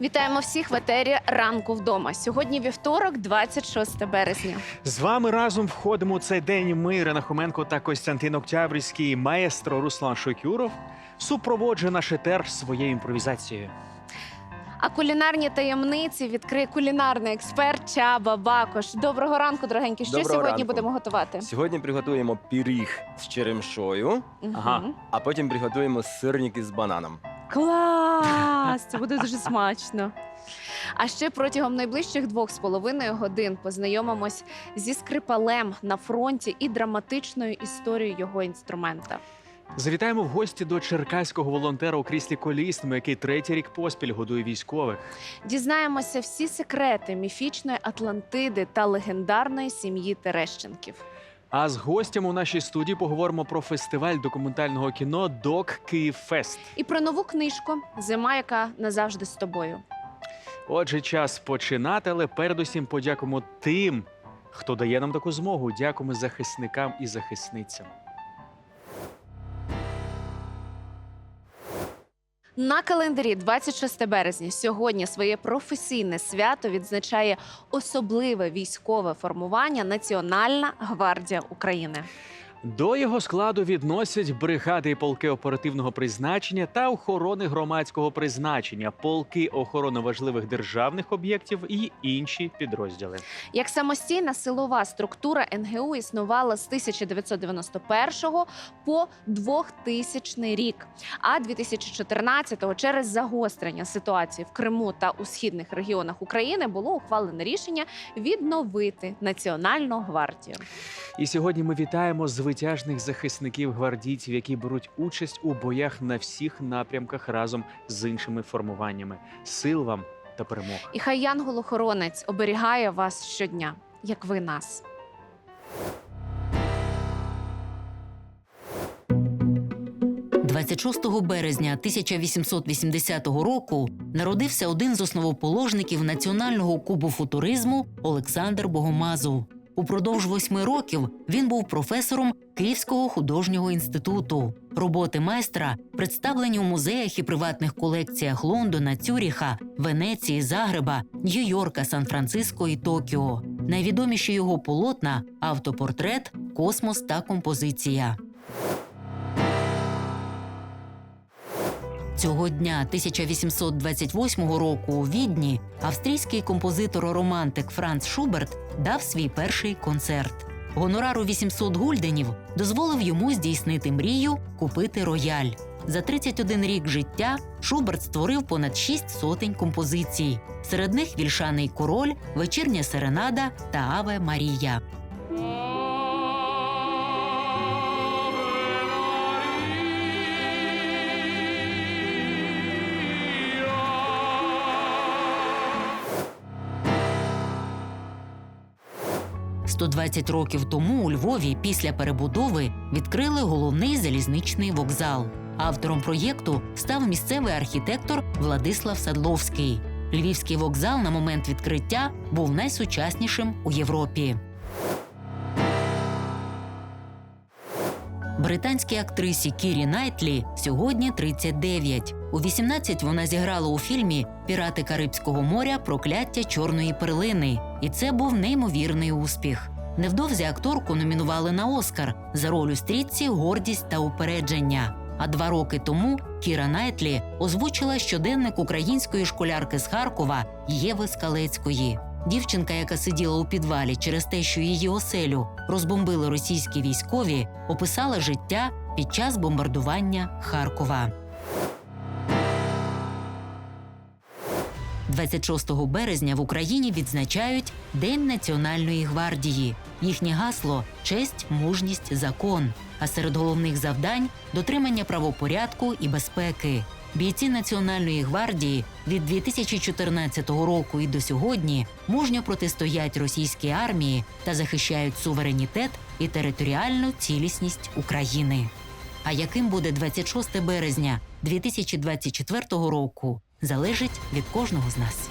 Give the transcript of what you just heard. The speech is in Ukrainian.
Вітаємо всіх в етері ранку вдома. Сьогодні вівторок, 26 березня. З вами разом входимо у цей день. Ми, Ірина Хоменко та Костянтин Октябрьський, маестро Руслан Шокюров, супроводжує наш етер своєю імпровізацією. А кулінарні таємниці відкриє кулінарний експерт Чаба Бакош. Доброго ранку, дорогенькі. Що Доброго сьогодні ранку. будемо готувати? Сьогодні приготуємо пиріг з черемшою, Ага. А потім приготуємо сирники з бананом. Клас! Це буде дуже смачно. А ще протягом найближчих двох з половиною годин познайомимось зі скрипалем на фронті і драматичною історією його інструмента. Завітаємо в гості до черкаського волонтера у кріслі колісному, який третій рік поспіль годує військових. Дізнаємося всі секрети міфічної Атлантиди та легендарної сім'ї Терещенків. А з гостям у нашій студії поговоримо про фестиваль документального кіно Док Київ Фест. І про нову книжку Зима, яка назавжди з тобою. Отже, час починати, але передусім подякуємо тим, хто дає нам таку змогу. Дякуємо захисникам і захисницям. На календарі 26 березня сьогодні своє професійне свято відзначає особливе військове формування Національна гвардія України. До його складу відносять бригади і полки оперативного призначення та охорони громадського призначення, полки охорони важливих державних об'єктів і інші підрозділи. Як самостійна силова структура НГУ існувала з 1991 по 2000 рік. А 2014-го через загострення ситуації в Криму та у східних регіонах України було ухвалене рішення відновити Національну гвардію. І сьогодні ми вітаємо звитяжних захисників гвардійців, які беруть участь у боях на всіх напрямках разом з іншими формуваннями. Сил вам та перемог. І хай янгол-охоронець оберігає вас щодня, як ви нас. – 26 березня 1880 року народився один з основоположників національного кубофутуризму Олександр Богомазов. Упродовж восьми років він був професором Київського художнього інституту. Роботи майстра представлені у музеях і приватних колекціях Лондона, Цюріха, Венеції, Загреба, Нью-Йорка, Сан-Франциско і Токіо. Найвідоміші його полотна автопортрет, космос та композиція. Цього дня 1828 року у Відні австрійський композитор-романтик Франц Шуберт дав свій перший концерт. Гонорар у 800 гульденів дозволив йому здійснити мрію купити рояль. За 31 рік життя Шуберт створив понад шість сотень композицій. Серед них вільшаний король, вечірня серенада та Аве Марія. «120 років тому у Львові після перебудови відкрили головний залізничний вокзал. Автором проєкту став місцевий архітектор Владислав Садловський. Львівський вокзал на момент відкриття був найсучаснішим у Європі. Британській актрисі Кірі Найтлі сьогодні 39. У 18 вона зіграла у фільмі Пірати Карибського моря Прокляття чорної перлини. І це був неймовірний успіх. Невдовзі акторку номінували на Оскар за роль у стрічці Гордість та упередження. А два роки тому Кіра Найтлі озвучила щоденник української школярки з Харкова Єви Скалецької. Дівчинка, яка сиділа у підвалі через те, що її оселю розбомбили російські військові, описала життя під час бомбардування Харкова. 26 березня в Україні відзначають День Національної гвардії. Їхнє гасло честь, мужність, закон. А серед головних завдань дотримання правопорядку і безпеки. Бійці Національної гвардії від 2014 року і до сьогодні мужньо протистоять російській армії та захищають суверенітет і територіальну цілісність України. А яким буде 26 березня 2024 року, залежить від кожного з нас.